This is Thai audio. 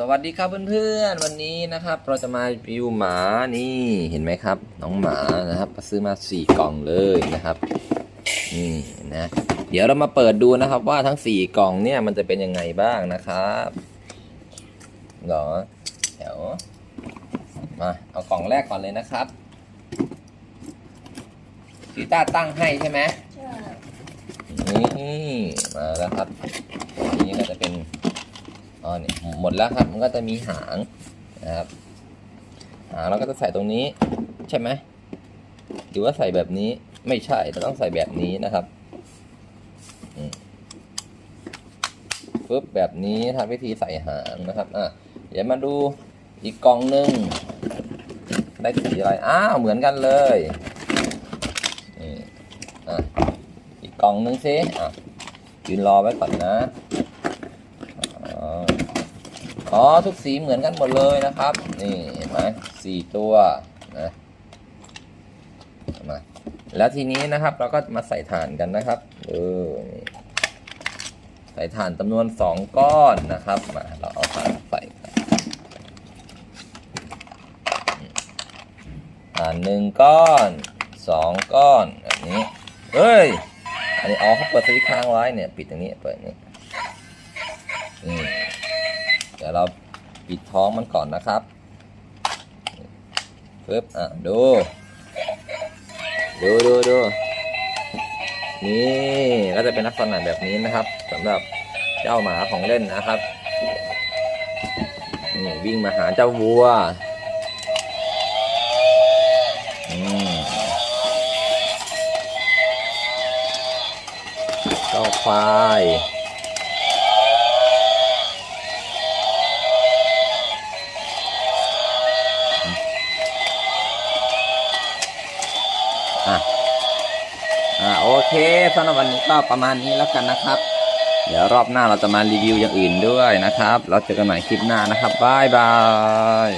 สวัสดีครับเพื่อนๆวันนี้นะครับเราจะมารีวิวหมานี่เห็นไหมครับ น้องหมานะครับซื้อมาสี่กล่องเลยนะครับนี่นะเดี๋ยวเรามาเปิดดูนะครับ ว่าทั้งสี่กล่องเนี่ยมันจะเป็นยังไงบ้างนะครับเหรอเดี๋ยวมาเอากล่องแรกก่อนเลยนะครับกีตาร์ตั้งให้ใช่ไหมใช่นี่มาแล้วครับอันนี้ก็จะเป็น อ๋อนี่หมดแล้วครับ มันก็จะมีหางนะครับ หางเราก็จะใส่ตรงนี้ใช่ไหมหรือว่าใส่แบบนี้ไม่ใช่เราต้องใส่แบบนี้นะครับปึ๊บแบบนี้ทำวิธีใส่หางนะครับ อะเดี๋ยวมาดูอีกกล่องหนึ่งได้สีอะไร อ้าว เหมือนกันเลยนี่อะอีกกล่องหนึ่งสิอะยืนรอไว้ก่อนนะ อ๋อทุกสีเหมือนกันหมดเลยนะครับ นี่เห็นไหมสี่ตัวนะมาแล้วทีนี้นะครับเราก็มาใส่ถ่านกันนะครับเออใส่ถ่านจำนวนสองก้อนนะครับมาเราเอาถ่านใส่กันถ่านหนึ่งก้อนสองก้อนแบบนี้เฮ้ยอันนี้อ๋อเขาเปิดสวิตช์ค้างไว้เนี่ย ปิดตรงนี้เปิดนี้นี่ เดี๋ยวเราปิดท้องมันก่อนนะครับปึ๊บอะดู ดูดูดูนี่ก็จะเป็นลักษณะแบบนี้นะครับสำหรับเจ้าหมาของเล่นนะครับนี่วิ่งมาหาเจ้าวัวเจ้าควาย อะอ่าโอเคสำหรับวันนี้ก็ประมาณนี้แล้วกันนะครับ เดี๋ยวรอบหน้าเราจะมารีวิวอย่างอื่นด้วยนะครับ เราเจอกันใหม่คลิปหน้านะครับบายบาย